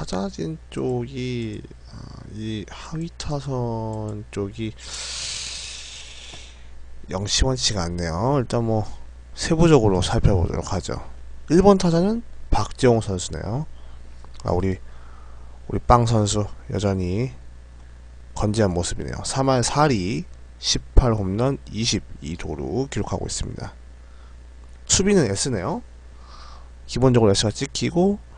타자진 쪽이 아, 이 하위 타선 쪽이 영시원치가 않네요. 일단 뭐 세부적으로 살펴보도록 하죠. 1번 타자는 박지용 선수네요. 아, 우리 우리 빵 선수 여전히 건재한 모습이네요. 3할 4리 18홈런 22도루 기록하고 있습니다. 수비는 S네요. 기본적으로 S가 찍히고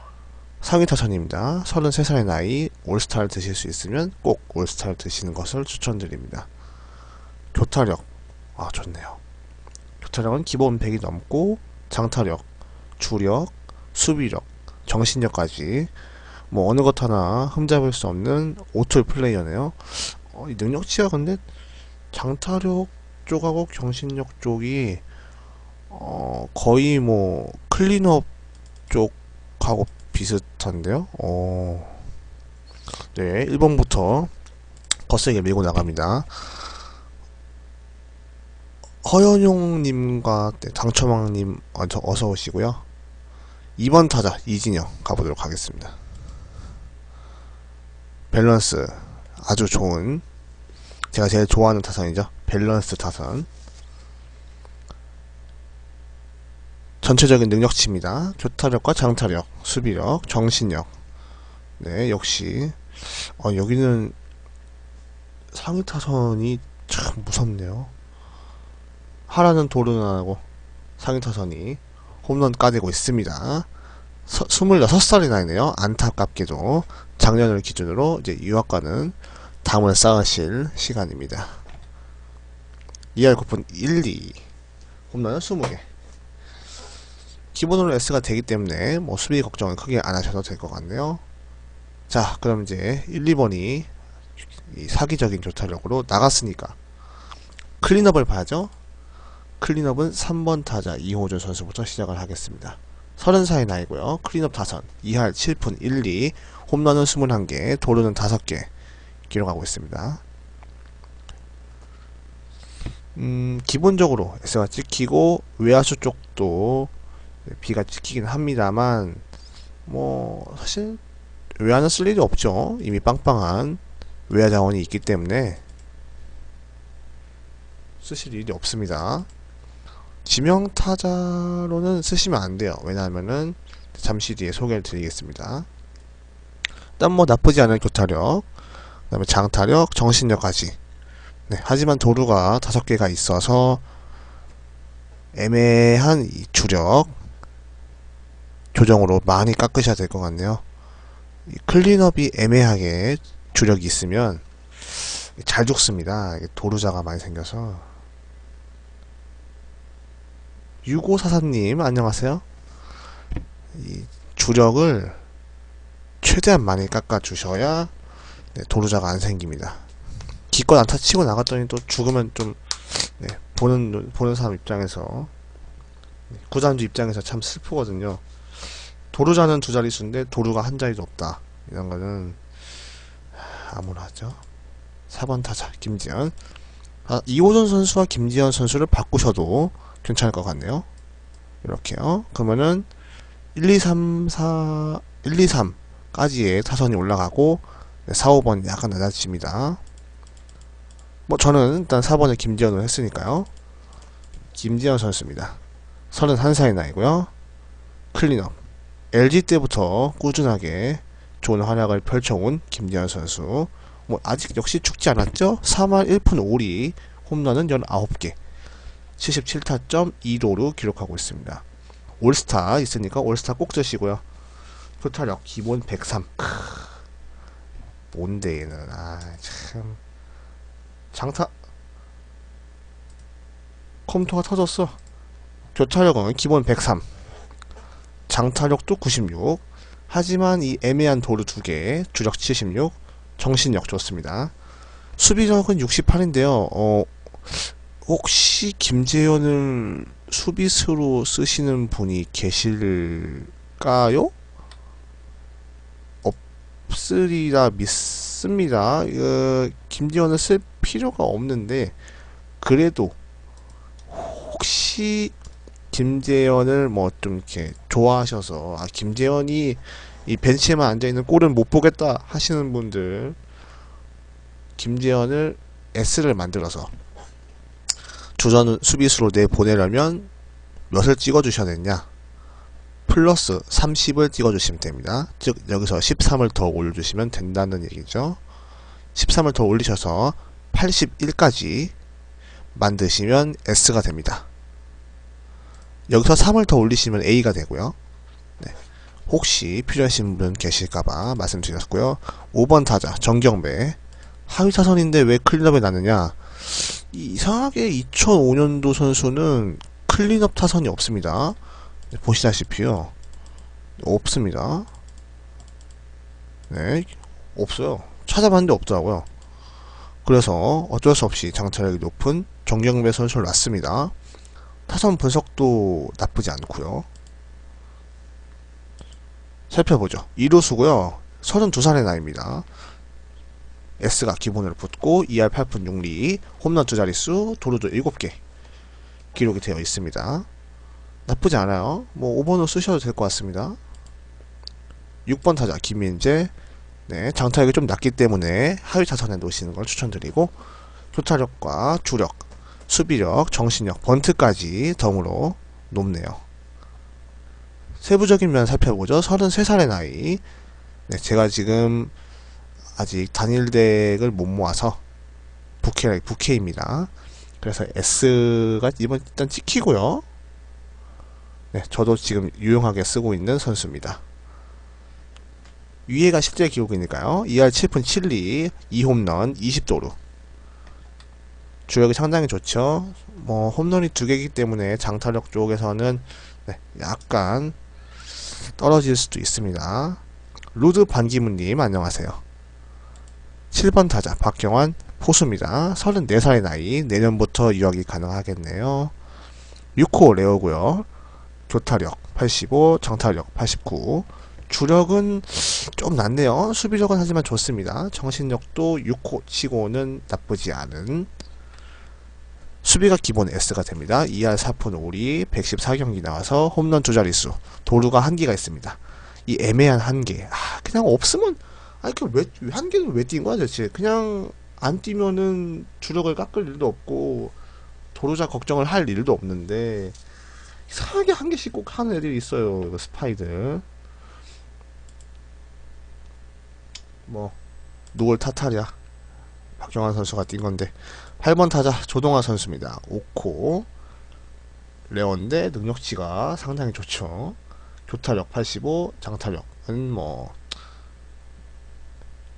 상위 타선입니다. 33살의 나이 올스타를 드실 수 있으면 꼭 올스타를 드시는 것을 추천드립니다. 교타력 아 좋네요. 교타력은 기본 100이 넘고 장타력, 주력, 수비력, 정신력까지 뭐 어느 것 하나 흠잡을 수 없는 오툴 플레이어네요. 어, 이 능력치가 근데 장타력 쪽하고 정신력 쪽이 어, 거의 뭐 클린업 쪽하고 비슷한데요. 어, 네, 1번부터 거세게 밀고 나갑니다. 허연용님과 네, 당초망님 어서, 어서 오시고요. 2번 타자 이진영 가보도록 하겠습니다. 밸런스 아주 좋은 제가 제일 좋아하는 타선이죠. 밸런스 타선. 전체적인 능력치입니다. 교타력과 장타력, 수비력, 정신력. 네, 역시 어, 여기는 상위 타선이 참 무섭네요. 하라는 도루는 안 하고 상위 타선이 홈런 까대고 있습니다. 서, 26살이 나이네요. 안타깝게도 작년을 기준으로 이제 유학과는 담을 쌓으실 시간입니다. 2할 9분 1, 2 홈런은 20개 기본으로 S가 되기 때문에 뭐 수비 걱정은 크게 안 하셔도 될 것 같네요. 자 그럼 이제 1, 2번이 이 사기적인 조타력으로 나갔으니까 클린업을 봐야죠. 클린업은 3번 타자 이호준 선수부터 시작을 하겠습니다. 30살의 나이고요. 클린업 타선 2할 7푼 1, 2 홈런은 21개 도루는 5개 기록하고 있습니다. 음, 기본적으로 S가 찍히고 외야수 쪽도 B가 찍히긴 합니다만 뭐 사실 외야는 쓸 일이 없죠. 이미 빵빵한 외야 자원이 있기 때문에 쓰실 일이 없습니다. 지명 타자로는 쓰시면 안 돼요. 왜냐하면은 잠시 뒤에 소개를 드리겠습니다. 일단 뭐 나쁘지 않은 교타력, 그 다음에 장타력, 정신력까지. 네, 하지만 도루가 다섯 개가 있어서 애매한 이 주력 조정으로 많이 깎으셔야 될 것 같네요. 이 클린업이 애매하게 주력이 있으면 잘 죽습니다. 도루자가 많이 생겨서. 6544님, 안녕하세요. 이 주력을 최대한 많이 깎아 주셔야 네, 도루자가 안 생깁니다. 기껏 안타 치고 나갔더니 또 죽으면 좀 네, 보는 보는 사람 입장에서 네, 구단주 입장에서 참 슬프거든요. 도루자는 두 자릿수인데 도루가 한 자리도 없다. 이런 거는 암울하죠. 4번 타자 김지현. 아, 이호준 선수와 김지현 선수를 바꾸셔도 괜찮을 것 같네요. 이렇게요. 그러면은 1, 2, 3, 4, 1, 2, 3까지의 타선이 올라가고 4, 5번 약간 낮아집니다. 뭐 저는 일단 4번에 김지현을 했으니까요. 김지현 선수입니다. 31살의 나이고요. 클린업. LG 때부터 꾸준하게 좋은 활약을 펼쳐온 김지현 선수. 뭐 아직 역시 죽지 않았죠? 3할 1푼 5리 홈런은 19개 77타점 2도로 기록하고 있습니다. 올스타 있으니까 올스타 꼭 드시고요. 교타력 기본 103 크... 뭔데 얘는 아참 장타 컴퓨터가 터졌어 교타력은 기본 103 장타력도 96 하지만 이 애매한 도루 두개 주력 76 정신력 좋습니다 수비력은 68인데요 어 혹시 김재현을 수비수로 쓰시는 분이 계실까요? 없으리라 믿습니다. 어, 김재현을 쓸 필요가 없는데 그래도 혹시 김재현을 뭐 좀 이렇게 좋아하셔서 아 김재현이 이 벤치에만 앉아있는 골은 못 보겠다 하시는 분들 김재현을 S를 만들어서 주전 수비수로 내보내려면 몇을 찍어주셔야 되냐? 플러스 30을 찍어주시면 됩니다. 즉 여기서 13을 더 올려주시면 된다는 얘기죠. 13을 더 올리셔서 81까지 만드시면 S가 됩니다 여기서 3을 더 올리시면 A가 되고요. 네. 혹시 필요하신 분 계실까봐 말씀드렸고요. 5번 타자 정경배. 하위 타선인데 왜 클린업에 나느냐? 이상하게 2005년도 선수는 클린업 타선이 없습니다. 네, 보시다시피요. 없습니다. 네 없어요. 찾아봤는데 없더라고요. 그래서 어쩔 수 없이 장타력이 높은 정경배 선수를 놨습니다 타선 분석도 나쁘지 않고요. 살펴보죠. 2루수고요. 32살의 나이입니다. S가 기본으로 붙고 2할 8푼 6리 홈런 두 자릿수 도루도 7개 기록이 되어 있습니다. 나쁘지 않아요. 뭐 5번으로 쓰셔도 될 것 같습니다. 6번 타자 김민재. 네, 장타력이 좀 낮기 때문에 하위 타선에 놓으시는 걸 추천드리고 교타력과 주력, 수비력, 정신력, 번트까지 덤으로 높네요. 세부적인 면 살펴보죠. 33살의 나이. 네, 제가 지금 아직 단일덱을 못 모아서 부캐, 부캐입니다. 그래서 S가 이번 일단 찍히고요. 네, 저도 지금 유용하게 쓰고 있는 선수입니다. 위에가 실제 기록이니까요. 2할 7푼 7리, 2홈런, 20도루. 주력이 상당히 좋죠. 뭐 홈런이 두 개이기 때문에 장타력 쪽에서는 네, 약간 떨어질 수도 있습니다. 루드 반기문님 안녕하세요. 7번 타자 박경환 포수입니다. 34살의 나이 내년부터 유학이 가능하겠네요. 6호 레오고요. 교타력 85, 장타력 89, 주력은 좀 낮네요. 수비력은 하지만 좋습니다. 정신력도 6호 치고는 나쁘지 않은 수비가 기본 S가 됩니다. 2할 4푼 5리 114경기 나와서 홈런 두 자릿수 도루가 한개가 있습니다. 이 애매한 한개. 아 그냥 없으면 아니 그왜 한 개는 왜 뛴 거야 대체? 그냥 안 뛰면은 주력을 깎을 일도 없고 도루자 걱정을 할 일도 없는데 이상하게 한 개씩 꼭 하는 애들이 있어요 이거 스파이들. 뭐 누굴 탓하랴 박경환 선수가 뛴 건데 8번 타자 조동아 선수입니다. 5코. 레온데 능력치가 상당히 좋죠. 교타력 85 장타력은 뭐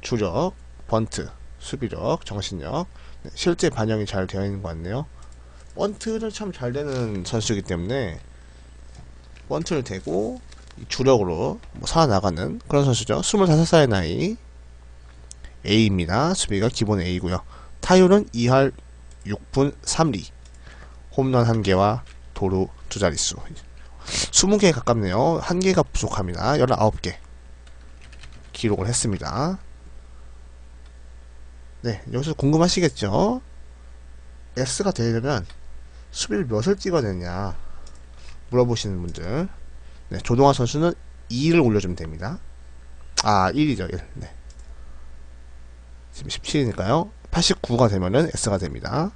주력 번트 수비력 정신력. 네, 실제 반영이 잘 되어 있는 것 같네요. 번트를 참 잘 되는 선수이기 때문에 번트를 대고 주력으로 뭐 살아나가는 그런 선수죠. 25살의 나이 A입니다. 수비가 기본 A고요. 타율은 2할 6분 3리 홈런 1개와 도루 두 자릿수 20개에 가깝네요. 1개가 부족합니다. 19개 기록을 했습니다. 네, 여기서 궁금하시겠죠? S가 되려면 수비를 몇을 찍어내냐 물어보시는 분들 네, 조동아 선수는 2를 올려주면 됩니다. 아, 1이죠, 1. 네. 지금 17이니까요. 89가 되면은 S가 됩니다.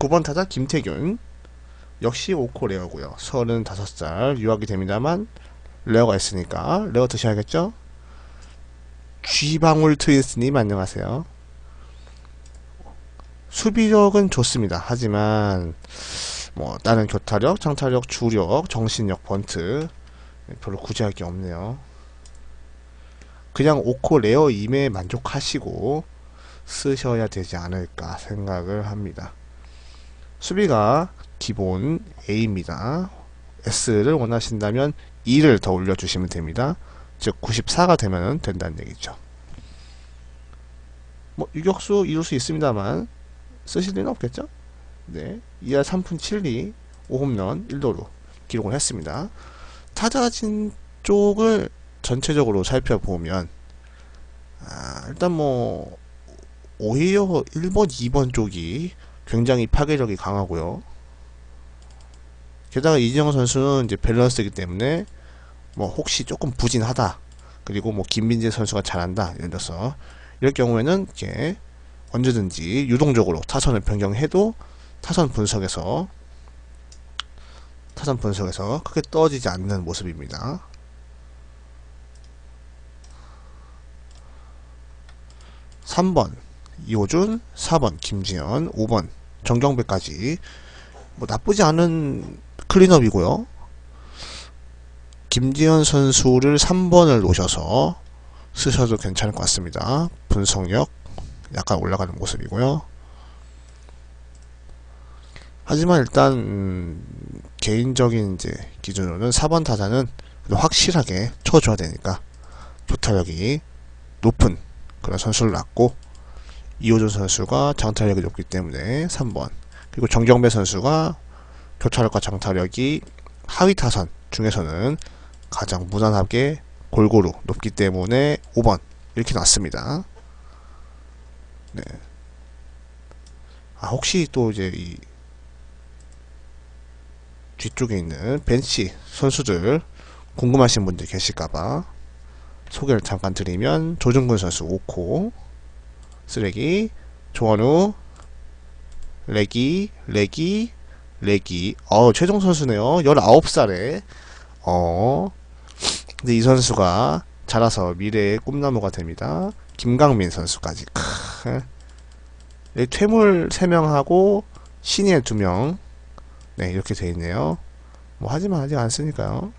9번 타자 김태균 역시 5코 레어고요. 35살 유학이 됩니다만 레어가 있으니까 레어 드셔야겠죠? 쥐방울 트윈스님 안녕하세요. 수비력은 좋습니다. 하지만 뭐 다른 교타력, 장타력, 주력, 정신력, 번트 별로 구제할 게 없네요. 그냥 5코 레어 임에 만족하시고 쓰셔야 되지 않을까 생각을 합니다. 수비가 기본 A입니다. S를 원하신다면 2를 더 올려주시면 됩니다. 즉 94가 되면 된다는 얘기죠. 뭐 유격수 이룰 수 있습니다만 쓰실 일은 없겠죠? 네, 2할 3푼 7리 5홈런 1도루 기록을 했습니다. 타자진 쪽을 전체적으로 살펴보면 아, 일단 뭐 오히려 1번, 2번 쪽이 굉장히 파괴력이 강하고요. 게다가 이지영 선수는 이제 밸런스이기 때문에 뭐 혹시 조금 부진하다. 그리고 뭐 김민재 선수가 잘한다. 예를 들어서 이럴 경우에는 이렇게 언제든지 유동적으로 타선을 변경해도 타선 분석에서 타선 분석에서 크게 떨어지지 않는 모습입니다. 삼번 이호준, 4번 김지현, 5번 정경배까지 뭐 나쁘지 않은 클린업이고요. 김지현 선수를 3번을 놓으셔서 쓰셔도 괜찮을 것 같습니다. 분석력 약간 올라가는 모습이고요. 하지만 일단 음, 개인적인 이제 기준으로는 4번 타자는 확실하게 쳐줘야 되니까 조타력이 높은 그런 선수를 놨고 이호준 선수가 장타력이 높기 때문에 3번 그리고 정경배 선수가 교차력과 장타력이 하위 타선 중에서는 가장 무난하게 골고루 높기 때문에 5번 이렇게 놨습니다. 네. 아 혹시 또 이제 이 뒤쪽에 있는 벤치 선수들 궁금하신 분들 계실까봐 소개를 잠깐 드리면 조준근 선수 5코 쓰레기 조원우 레기 레기 레기. 어 최종 선수네요. 19살에. 어. 근데 이 선수가 자라서 미래의 꿈나무가 됩니다. 김강민 선수까지. 크. 네, 퇴물 3명하고 신예 2명. 네 이렇게 돼 있네요. 뭐 하지만 아직 안 쓰니까요